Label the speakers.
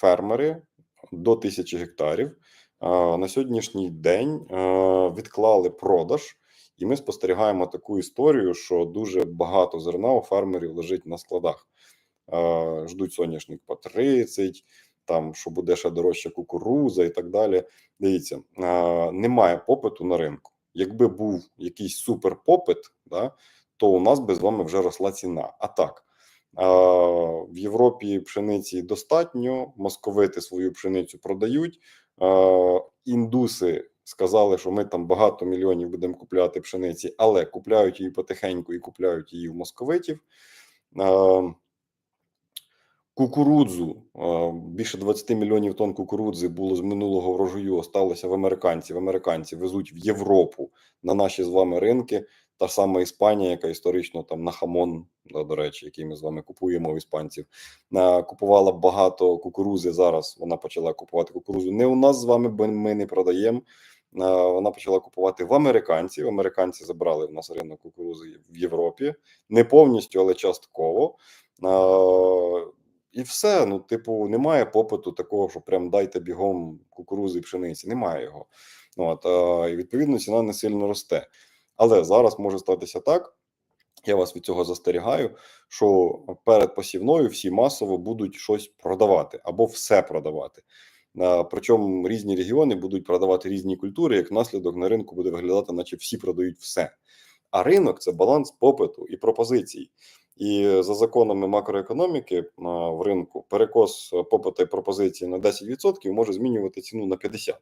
Speaker 1: фермери до тисячі гектарів на сьогоднішній день відклали продаж, і ми спостерігаємо таку історію, що дуже багато зерна у фермерів лежить на складах. Ждуть соняшник по 30, там що буде ще дорожча кукуруза і так далі. Дивіться, немає попиту на ринку. Якби був якийсь суперпопит, да, то у нас би з вами вже росла ціна. А так, в Європі пшениці достатньо, московити свою пшеницю продають. Індуси сказали, що ми там багато мільйонів будемо купляти пшениці, але купляють її потихеньку і купляють її в московитів. Кукурудзу більше 20 мільйонів тонн кукурудзи було з минулого врожаю. Осталося в американців. Американці везуть в Європу на наші з вами ринки. Та сама Іспанія, яка історично там на хамон, да, до речі, який ми з вами купуємо в іспанців, купувала багато кукурузи. Зараз вона почала купувати кукурузу. Не у нас з вами, бо ми не продаємо. Вона почала купувати в американців. Американці забрали в нас ринок кукурузи в Європі, не повністю, але частково. І все. Ну, типу, немає попиту такого, що прям дайте бігом кукурузи і пшениці. Немає його. От, е, і відповідно ціна не сильно росте. Але зараз може статися так. Я вас від цього застерігаю, що перед посівною всі масово будуть щось продавати або все продавати. Причому різні регіони будуть продавати різні культури, як наслідок на ринку буде виглядати, наче всі продають все. А ринок це баланс попиту і пропозицій. І за законами макроекономіки е, в ринку перекос попиту і пропозиції на 10% може змінювати ціну на 50%.